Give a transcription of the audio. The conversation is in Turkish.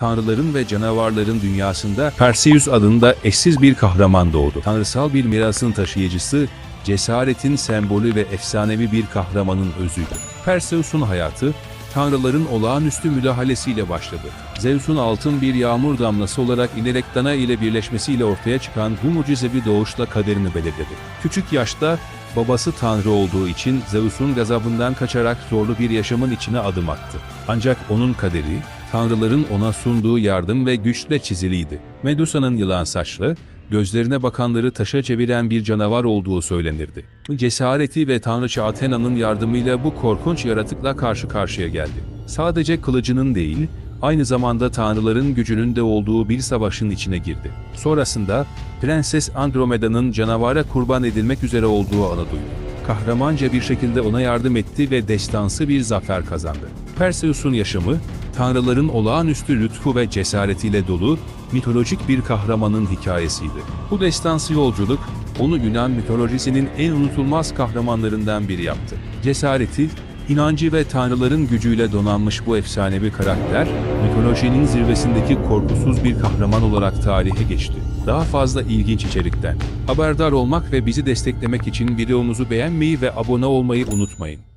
Tanrıların ve canavarların dünyasında Perseus adında eşsiz bir kahraman doğdu. Tanrısal bir mirasın taşıyıcısı, cesaretin sembolü ve efsanevi bir kahramanın özüydü. Perseus'un hayatı, tanrıların olağanüstü müdahalesiyle başladı. Zeus'un altın bir yağmur damlası olarak inerek Dana ile birleşmesiyle ortaya çıkan bu mucizevi doğuşla kaderini belirledi. Küçük yaşta babası tanrı olduğu için Zeus'un gazabından kaçarak zorlu bir yaşamın içine adım attı. Ancak onun kaderi, tanrıların ona sunduğu yardım ve güçle çiziliydi. Medusa'nın yılan saçlı, gözlerine bakanları taşa çeviren bir canavar olduğu söylenirdi. Cesareti ve tanrıça Athena'nın yardımıyla bu korkunç yaratıkla karşı karşıya geldi. Sadece kılıcının değil, aynı zamanda tanrıların gücünün de olduğu bir savaşın içine girdi. Sonrasında Prenses Andromeda'nın canavara kurban edilmek üzere olduğu anı duydu. Kahramanca bir şekilde ona yardım etti ve destansı bir zafer kazandı. Perseus'un yaşamı, tanrıların olağanüstü lütfu ve cesaretiyle dolu, mitolojik bir kahramanın hikayesiydi. Bu destansı yolculuk, onu Yunan mitolojisinin en unutulmaz kahramanlarından biri yaptı. Cesareti, inancı ve tanrıların gücüyle donanmış bu efsanevi karakter, mitolojinin zirvesindeki korkusuz bir kahraman olarak tarihe geçti. Daha fazla ilginç içerikten haberdar olmak ve bizi desteklemek için videomuzu beğenmeyi ve abone olmayı unutmayın.